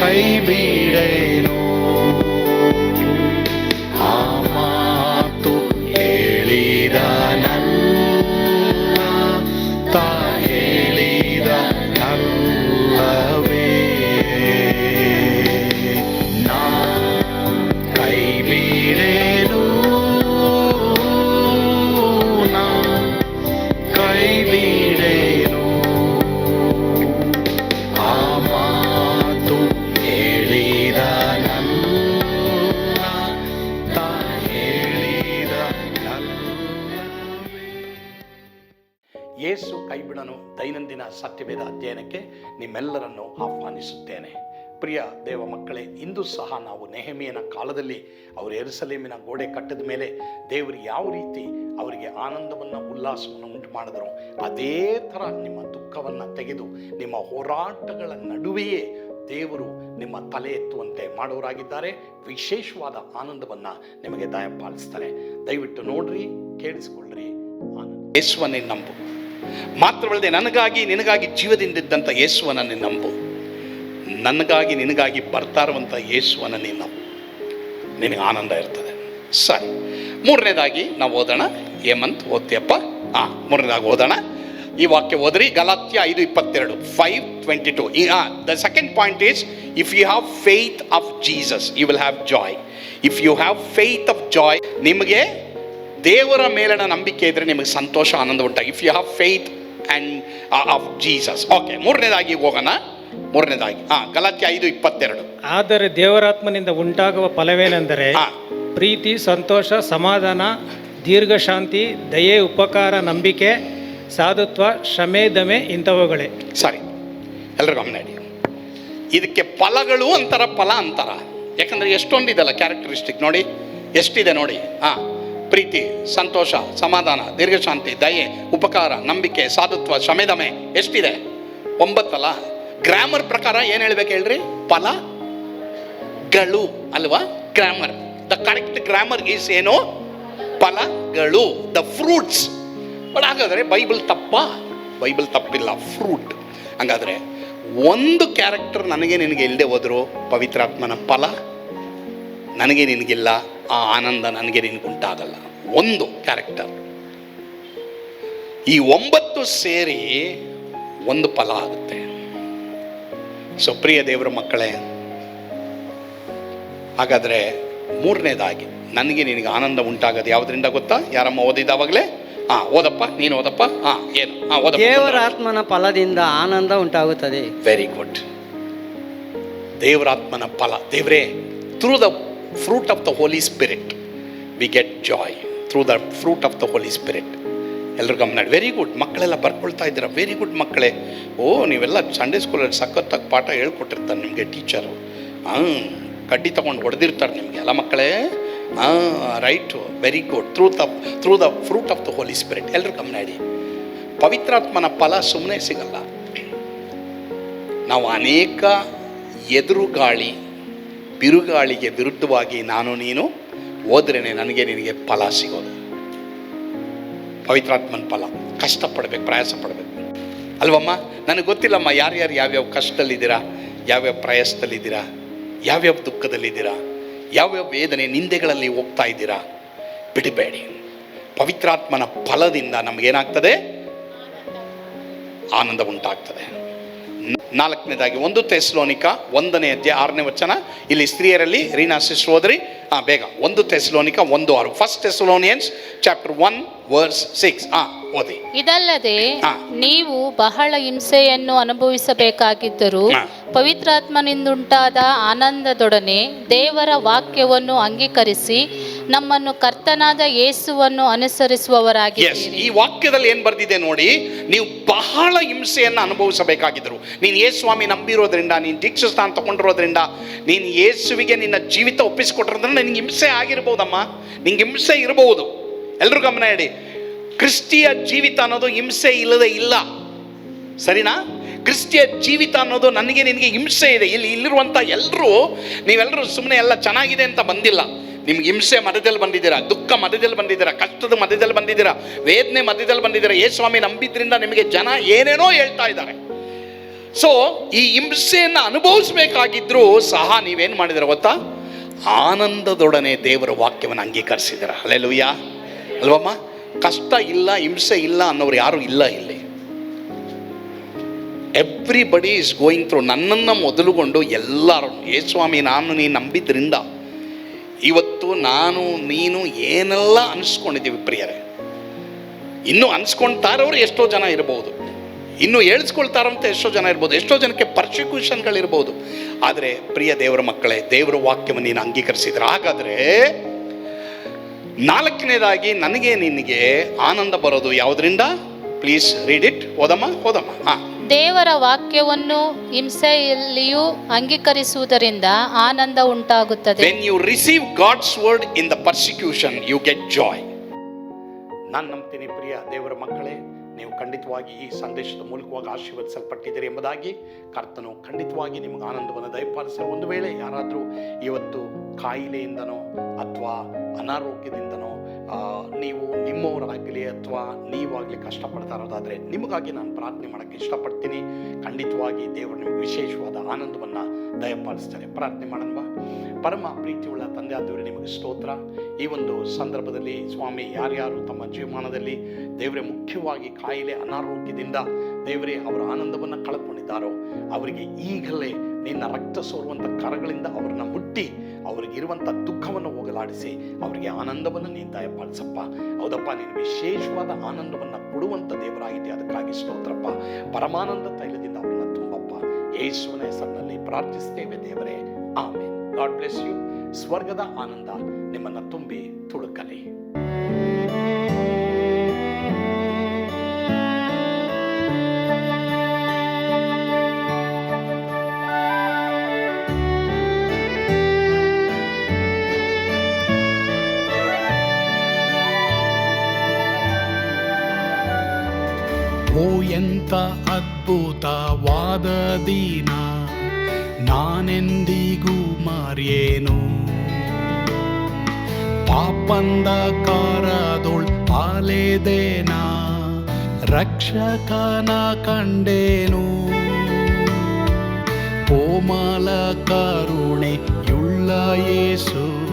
Baby. ಯೇಸು ಕೈಬಿಡನು ದೈನಂದಿನ ಸತ್ಯವೇದ ಅಧ್ಯಯನಕ್ಕೆ ನಿಮ್ಮೆಲ್ಲರನ್ನು ಆಹ್ವಾನಿಸುತ್ತೇನೆ. ಪ್ರಿಯ ದೇವ ಮಕ್ಕಳೇ, ಇಂದು ಸಹ ನಾವು ನೆಹಮಿಯನ ಕಾಲದಲ್ಲಿ ಅವರು ಎರುಸಲೇಮಿನ ಗೋಡೆ ಕಟ್ಟಿದ ಮೇಲೆ ದೇವರು ಯಾವ ರೀತಿ ಅವರಿಗೆ ಆನಂದವನ್ನು, ಉಲ್ಲಾಸವನ್ನು ಉಂಟು ಮಾಡಿದರು ಅದೇ ಥರ ನಿಮ್ಮ ದುಃಖವನ್ನು ತೆಗೆದು ನಿಮ್ಮ ಹೋರಾಟಗಳ ನಡುವೆಯೇ ದೇವರು ನಿಮ್ಮ ತಲೆ ಎತ್ತುವಂತೆ ಮಾಡೋರಾಗಿದ್ದಾರೆ. ವಿಶೇಷವಾದ ಆನಂದವನ್ನು ನಿಮಗೆ ದಯಪಾಲಿಸ್ತಾರೆ. ದಯವಿಟ್ಟು ನೋಡ್ರಿ, ಕೇಳಿಸ್ಕೊಳ್ಳ್ರಿ. ಆನಂದ. ಯೇಸುವನ್ನೇ ನಂಬು. ಮಾತ್ರವಲ್ಲದೆ ನನಗಾಗಿ ನಿನಗಾಗಿ ಜೀವದಿಂದಿದ್ದಂಥ ಯೇಸುವನ್ನ ನೀನು ನಂಬು. ನನಗಾಗಿ ನಿನಗಾಗಿ ಬರ್ತಾ ಇರುವಂಥ ಯೇಸುವನ್ನ ನೀನು ನಂಬು. ನಿನಗೆ ಆನಂದ ಇರ್ತದೆ. ಸರಿ, ಮೂರನೇದಾಗಿ ನಾವು ಓದೋಣ. ಹೇಮಂತ್ ಓದ್ತಿಯಪ್ಪ? ಹಾಂ ಮೂರನೇದಾಗಿ ಓದೋಣ. ಈ ವಾಕ್ಯ ಓದ್ರಿ. ಗಲಾತ್ಯ ಐದು ಇಪ್ಪತ್ತೆರಡು five twenty two the second point is if you have faith of Jesus you will have joy if you have faith of joy ನಿಮಗೆ ದೇವರ ಮೇಲಿನ ನಂಬಿಕೆ ಇದ್ರೆ ನಿಮಗೆ ಸಂತೋಷ ಆನಂದ ಉಂಟಾಗಿ if you have faith and of Jesus okay ಮೂರನೇದಾಗಿ ಹೋಗೋಣ. ಮೂರನೇದಾಗಿ ಹಾ ಗಲಾತಿ ಐದು ಇಪ್ಪತ್ತೆರಡು. ಆದರೆ ದೇವರಾತ್ಮನಿಂದ ಉಂಟಾಗುವ ಫಲವೇನೆಂದರೆ ಪ್ರೀತಿ ಸಂತೋಷ ಸಮಾಧಾನ ದೀರ್ಘಶಾಂತಿ ದಯೆ ಉಪಕಾರ ನಂಬಿಕೆ ಸಾಧುತ್ವ ಶ್ರಮೆ ದಮೆ ಇಂಥವುಗಳೇ. ಸರಿ ಎಲ್ಲರೂ ಗಮನ ಇಡಿ. ಇದಕ್ಕೆ ಫಲಗಳು ಅಂತಾರ ಫಲ ಅಂತಾರ. ಯಾಕಂದ್ರೆ ಎಷ್ಟೊಂದಿದೆಲ್ಲ ಕ್ಯಾರೆಕ್ಟರಿಸ್ಟಿಕ್ ನೋಡಿ. ಎಷ್ಟಿದೆ ನೋಡಿ. ಹಾಂ. ಪ್ರೀತಿ, ಸಂತೋಷ, ಸಮಾಧಾನ, ದೀರ್ಘಶಾಂತಿ, ದಯೆ, ಉಪಕಾರ, ನಂಬಿಕೆ, ಸಾಧುತ್ವ ಶಮೆದಮೆ ಎಷ್ಟಿದೆ? ಒಂಬತ್ತಲ್ಲ? ಗ್ರಾಮರ್ ಪ್ರಕಾರ ಏನು ಹೇಳ್ಬೇಕು ಹೇಳ್ರಿ? ಫಲಗಳು ಅಲ್ವಾ? Grammar the correct grammar is ಏನು? ಫಲಗಳು. ದ ಫ್ರೂಟ್ಸ್ ಬಟ್ ಹಾಗಾದರೆ ಬೈಬಲ್ ತಪ್ಪ? ಬೈಬಲ್ ತಪ್ಪಿಲ್ಲ. ಫ್ರೂಟ್ ಹಂಗಾದ್ರೆ ಒಂದು ಕ್ಯಾರೆಕ್ಟರ್ ನನಗೆ ನಿನಗೆ ಇಲ್ಲದೆ ಹೋದ್ರು, ಪವಿತ್ರಾತ್ಮನ ಫಲ ನನಗೆ ನಿನಗಿಲ್ಲ. ಆ ಆನಂದ ನನಗೆ ನಿನಗುಂಟಾಗಲ್ಲ. ಒಂದು ಕ್ಯಾರೆಕ್ಟರ್ ಈ ಒಂಬತ್ತು ಸೇರಿ ಒಂದು ಫಲ ಆಗುತ್ತೆ. ಸೊ ಪ್ರಿಯ ದೇವರ ಮಕ್ಕಳೇ ಹಾಗಾದರೆ ಮೂರನೇದಾಗಿ ನನಗೆ ನಿನಗೆ ಆನಂದ ಉಂಟಾಗೋದು ಯಾವುದರಿಂದ ಗೊತ್ತಾ? ಯಾರಮ್ಮ ಓದಿದಾವಾಗಲೇ ಹಾ ಓದಪ್ಪ ನೀನು ಓದಪ್ಪ? ಹಾ ಏನು? ಹಾಂ ಓದಪ್ಪ ದೇವರ ಆತ್ಮನ ಫಲದಿಂದ ಆನಂದ ಉಂಟಾಗುತ್ತದೆ. ವೆರಿ ಗುಡ್ ದೇವರಾತ್ಮನ ಫಲ. ದೇವರೇ through the fruit of the holy spirit we get joy through the fruit of the holy spirit ಎಲ್ಲರೂ ಗಮನ ವೆರಿ ಗುಡ್ ಮಕ್ಕಳೆಲ್ಲ ಬರ್ಕೊಳ್ತಾ ಇದ್ದೀರಾ? ವೆರಿ ಗುಡ್ ಮಕ್ಕಳೇ. ಓ, ನೀವೆಲ್ಲ ಸಂಡೇ ಸ್ಕೂಲಲ್ಲಿ ಸಖತ್ತಾಗಿ ಪಾಠ ಹೇಳ್ಕೊಟ್ಟಿರ್ತಾರೆ ನಿಮಗೆ ಟೀಚರು ಹಾಂ, ಕಡ್ಡಿ ತೊಗೊಂಡು ಹೊಡೆದಿರ್ತಾರೆ ನಿಮಗೆ. ಎಲ್ಲ ಮಕ್ಕಳೇ? ಹಾಂ right very good through the through the fruit of the holy spirit ಎಲ್ಲರೂ ಗಮನ ಇಡಿ. ಪವಿತ್ರಾತ್ಮನ ಫಲ ಸುಮ್ಮನೆ ಸಿಗಲ್ಲ. ನಾವು ಅನೇಕ ಎದುರುಗಾಳಿ ಬಿರುಗಾಳಿಗೆ ವಿರುದ್ಧವಾಗಿ ನಾನು ನೀನು ಹೋದ್ರೇನೆ ನನಗೆ ನಿನಗೆ ಫಲ ಸಿಗೋದು. ಪವಿತ್ರಾತ್ಮನ ಫಲ. ಕಷ್ಟಪಡಬೇಕು ಪ್ರಯಾಸ ಪಡಬೇಕು ಅಲ್ವಮ್ಮ? ನನಗೆ ಗೊತ್ತಿಲ್ಲಮ್ಮ, ಯಾರ್ಯಾರು ಯಾವ್ಯಾವ ಕಷ್ಟದಲ್ಲಿದ್ದೀರಾ? ಯಾವ್ಯಾವ ಪ್ರಯಾಸದಲ್ಲಿದ್ದೀರಾ? ಯಾವ್ಯಾವ ದುಃಖದಲ್ಲಿದ್ದೀರಾ? ಯಾವ್ಯಾವ ವೇದನೆ ನಿಂದೆಗಳಲ್ಲಿ ಹೋಗ್ತಾ ಇದ್ದೀರಾ? ಬಿಡಬೇಡಿ. ಪವಿತ್ರಾತ್ಮನ ಫಲದಿಂದ ನಮಗೇನಾಗ್ತದೆ? ಆನಂದ ಉಂಟಾಗ್ತದೆ. ನಾಲ್ಕನೇದಾಗಿ ಒಂದು ತೆಸ್ಲೋನಿಕ ಒಂದನೇ ಅಧ್ಯಾಯ ಆರನೇ ವಚನ. ಇಲ್ಲಿ ಸ್ತ್ರೀಯರಲ್ಲಿ ರೀನಾ ಸಿಸ್ಟೋದ್ರಿ ಹಾಂ ಬೇಗ. ಒಂದು ತೆಸ್ಲೋನಿಕ ಒಂದು ಆರು. First Thessalonians chapter one verse six ಹಾಂ ಓದಿ. ಇದಲ್ಲದೆ ನೀವು ಬಹಳ ಹಿಂಸೆಯನ್ನು ಅನುಭವಿಸಬೇಕಾಗಿದ್ದರೂ ಪವಿತ್ರಾತ್ಮನಿಂದುಂಟಾದ ಆನಂದದೊಡನೆ ದೇವರ ವಾಕ್ಯವನ್ನು ಅಂಗೀಕರಿಸಿ ನಮ್ಮನ್ನು ಕರ್ತನಾದ ಯೇಸುವನ್ನು ಎಸ್ ಈ ವಾಕ್ಯದಲ್ಲಿ ಏನು ಬರ್ದಿದೆ ನೋಡಿ, ನೀವು ಬಹಳ ಹಿಂಸೆಯನ್ನು ಅನುಭವಿಸಬೇಕಾಗಿದ್ರು ನೀನು ಯೇಸ್ವಾಮಿ ನಂಬಿರೋದ್ರಿಂದ, ನೀನು ದೀಕ್ಷಸ್ಥಾನ ತಗೊಂಡಿರೋದ್ರಿಂದ, ನೀನು ಯೇಸುವಿಗೆ ನಿನ್ನ ಜೀವಿತ ಒಪ್ಪಿಸಿಕೊಟ್ಟಿರೋದ್ರಿಂದ ನಿನಗೆ ಹಿಂಸೆ ಆಗಿರ್ಬೋದಮ್ಮ. ನಿಂಗೆ ಹಿಂಸೆ ಇರಬಹುದು ಎಲ್ಲರೂ ಗಮನ ಇಡಿ. ಕ್ರಿಸ್ತಿಯ ಜೀವಿತ ಅನ್ನೋದು ಹಿಂಸೆ ಇಲ್ಲದೆ ಇಲ್ಲ. ಸರಿನಾ? ಕ್ರಿಸ್ತಿಯ ಜೀವಿತ ಅನ್ನೋದು ನನಗೆ ನಿನಗೆ ಹಿಂಸೆ ಇದೆ. ಇಲ್ಲಿ ಇಲ್ಲಿರುವಂಥ ಎಲ್ಲರೂ ನೀವೆಲ್ಲರೂ ಸುಮ್ಮನೆ ಎಲ್ಲ ಚೆನ್ನಾಗಿದೆ ಅಂತ ಬಂದಿಲ್ಲ. ನಿಮ್ಗೆ ಹಿಂಸೆ ಮಧ್ಯದಲ್ಲಿ ಬಂದಿದ್ದೀರಾ, ದುಃಖ ಮಧ್ಯದಲ್ಲಿ ಬಂದಿದ್ದೀರಾ, ಕಷ್ಟದ ಮಧ್ಯದಲ್ಲಿ ಬಂದಿದ್ದೀರಾ, ವೇದನೆ ಮಧ್ಯದಲ್ಲಿ ಬಂದಿದ್ದೀರಾ ಏ ಸ್ವಾಮಿ ನಂಬಿದ್ರಿಂದ ನಿಮಗೆ ಜನ ಏನೇನೋ ಹೇಳ್ತಾ ಇದ್ದಾರೆ. ಸೊ ಈ ಹಿಂಸೆಯನ್ನು ಅನುಭವಿಸ್ಬೇಕಾಗಿದ್ರೂ ಸಹ ನೀವೇನು ಮಾಡಿದಿರ ಗೊತ್ತಾ? ಆನಂದದೊಡನೆ ದೇವರ ವಾಕ್ಯವನ್ನು ಅಂಗೀಕರಿಸಿದ್ದೀರ. ಅಲ್ಲೆಲುಯ್ಯ ಅಲ್ವಮ್ಮ? ಕಷ್ಟ ಇಲ್ಲ, ಹಿಂಸೆ ಇಲ್ಲ ಅನ್ನೋರು ಯಾರು ಇಲ್ಲ ಇಲ್ಲಿ. ಎವ್ರಿಬಡಿ ಇಸ್ ಗೋಯಿಂಗ್ ಥ್ರೂ ನನ್ನನ್ನು ಮೊದಲುಗೊಂಡು ಎಲ್ಲರೂ ಏ ಸ್ವಾಮಿ ನಾನು ನೀನು ನಂಬಿದ್ರಿಂದ ನಾನು, ನೀನು ಏನೆಲ್ಲ ಅನಿಸ್ಕೊಂಡಿದ್ದೀವಿ ಪ್ರಿಯರೇ? ಇನ್ನು ಅನ್ಸ್ಕೊಳ್ತಾರವ್ರು ಎಷ್ಟೋ ಜನ ಇರ್ಬೋದು. ಇನ್ನು ಹೇಳಿಸ್ಕೊಳ್ತಾರಂತ ಎಷ್ಟೋ ಜನ ಇರ್ಬೋದು. ಎಷ್ಟೋ ಜನಕ್ಕೆ ಪರ್ಸಿಕ್ಯೂಷನ್ಗಳಿರ್ಬೋದು ಆದರೆ ಪ್ರಿಯ ದೇವರ ಮಕ್ಕಳೇ, ದೇವರ ವಾಕ್ಯವನ್ನು ನೀನು ಅಂಗೀಕರಿಸಿದ್ರೆ. ಹಾಗಾದರೆ ನಾಲ್ಕನೇದಾಗಿ ನನಗೆ ನಿನಗೆ ಆನಂದ ಬರೋದು ಯಾವುದರಿಂದ? ಪ್ಲೀಸ್ ರೀಡ್ ಇಟ್ ಓದಮ್ಮ? ಓದಮ್ಮ. ಹಾಂ. ದೇವರ ವಾಕ್ಯವನ್ನು ಹಿಂಸೆಯಲ್ಲಿಯೂ ಅಂಗೀಕರಿಸುವುದರಿಂದ ಆನಂದ ಉಂಟಾಗುತ್ತದೆ. When you receive God's word in the persecution you get joy ನಾನು ನಂಬ್ತೀನಿ ಪ್ರಿಯ ದೇವರ ಮಕ್ಕಳೇ ನೀವು ಖಂಡಿತವಾಗಿ ಈ ಸಂದೇಶದ ಮೂಲಕವಾಗಿ ಆಶೀರ್ವದಿಸಲ್ಪಟ್ಟಿದ್ದೀರಿ ಎಂಬುದಾಗಿ ಕರ್ತನು ಖಂಡಿತವಾಗಿ ನಿಮಗೆ ಆನಂದವನ್ನು ದಯಪಾಲಿಸಲು. ಒಂದು ವೇಳೆ ಯಾರಾದರೂ ಇವತ್ತು ಕಾಯಿಲೆಯಿಂದನೋ ಅಥವಾ ಅನಾರೋಗ್ಯದಿಂದನೋ ನೀವು ನಿಮ್ಮವರಾಗಲಿ ಅಥವಾ ನೀವಾಗಲಿ ಕಷ್ಟಪಡ್ತಾ ಇರೋದಾದರೆ ನಿಮಗಾಗಿ ನಾನು ಪ್ರಾರ್ಥನೆ ಮಾಡೋಕ್ಕೆ ಇಷ್ಟಪಡ್ತೀನಿ. ಖಂಡಿತವಾಗಿ ದೇವರು ನಿಮಗೆ ವಿಶೇಷವಾದ ಆನಂದವನ್ನು ದಯಪಾಲಿಸ್ತಾರೆ. ಪ್ರಾರ್ಥನೆ ಮಾಡೋಣ ಪರಮ ಪ್ರೀತಿಯುಳ್ಳ ತಂದೆ ಆದವರೇ ನಿಮಗೆ ಸ್ತೋತ್ರ. ಈ ಒಂದು ಸಂದರ್ಭದಲ್ಲಿ ಸ್ವಾಮಿ ಯಾರ್ಯಾರು ತಮ್ಮ ಜೀವಮಾನದಲ್ಲಿ ದೇವರೇ ಮುಖ್ಯವಾಗಿ ಕಾಯಿಲೆ, ಅನಾರೋಗ್ಯದಿಂದ ದೇವರೇ ಅವರ ಆನಂದವನ್ನು ಕಳ್ಕೊಂಡಿದ್ದಾರೋ, ಅವರಿಗೆ ಈಗಲೇ ನಿನ್ನ ರಕ್ತ ಸೋರುವಂಥ ಕರಗಳಿಂದ ಅವರನ್ನು ಮುಟ್ಟಿ, ಅವರಿಗೆ ಇರುವಂಥ ದುಃಖವನ್ನು ಹೋಗಲಾಡಿಸಿ, ಅವರಿಗೆ ಆನಂದವನ್ನು ನೀನು ದಯಪಾಲಿಸಪ್ಪ. ಹೌದಪ್ಪ, ನೀನು ವಿಶೇಷವಾದ ಆನಂದವನ್ನು ಕೊಡುವಂಥ ದೇವರಾಗಿದೆ ಅದಕ್ಕಾಗಿ ಸ್ತೋತ್ರಪ್ಪ. ಪರಮಾನಂದ ತೈಲದಿಂದ ಅವರನ್ನು ತುಂಬಪ್ಪ. ಯೇಸುವನೇ ಹೆಸರಿನಲ್ಲಿ ಪ್ರಾರ್ಥಿಸ್ತೇವೆ ದೇವರೇ. ಆಮೇಲೆ ಗಾಡ್ ಬ್ಲೆಸ್ ಯು ಸ್ವರ್ಗದ ಆನಂದ ನಿಮ್ಮನ್ನು ತುಂಬಿ ತುಳುಕಲಿ ಓ ಎಂತ ಅದ್ಭುತವಾದ ದಿನ. ನಾನೆಂದಿಗೂ ಮಾರ್ಯೇನು? ಪಾಪಂದ ಕಾರದೊಳ್ ಅಲೆದೇನ ರಕ್ಷಕನ ಕಂಡೇನು? ಕೋಮಲ ಕರುಣೆಯುಳ್ಳ ಯೇಸು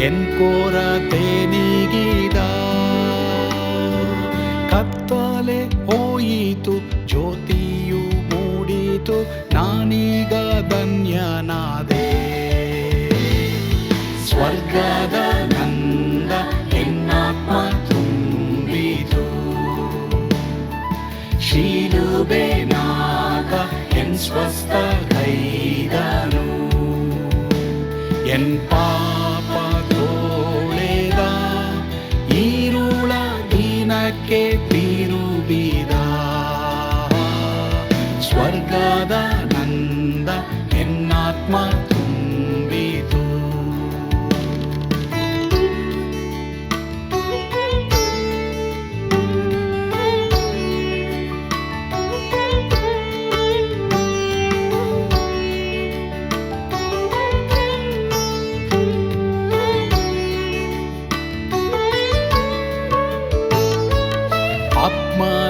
ಎನ್ ಕೊರತೆ ನೀಗಿದ ಕತ್ತಲೆ ಹೋಯಿತು ಜ್ಯೋತಿಯು ಮೂಡಿತು ನಾನೀಗ ಧನ್ಯನಾದೆ ಸ್ವರ್ಗದ ನಂದ ಎನ್ನಾತ್ಮ ತುಂಬಿತು ಶಿಲುಬೆನಾಗ ಎನ್ ಸ್ವಸ್ಥ ಕೈದನು ಎನ್ ಪಾಪ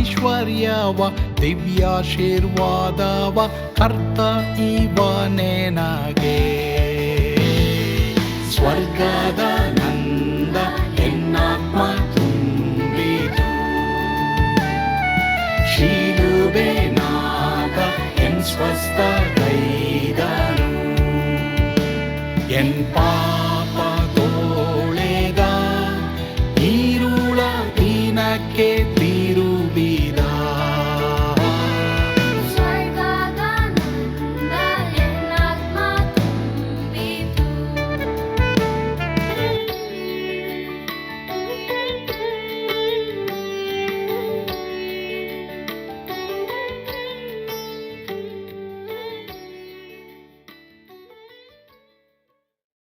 ಐಶ್ವರ್ಯವ ದಿವ್ಯಾಶೀರ್ವಾದವ ಕರ್ತ ಇವನೇ ನಗೆ. ಸ್ವರ್ಗದ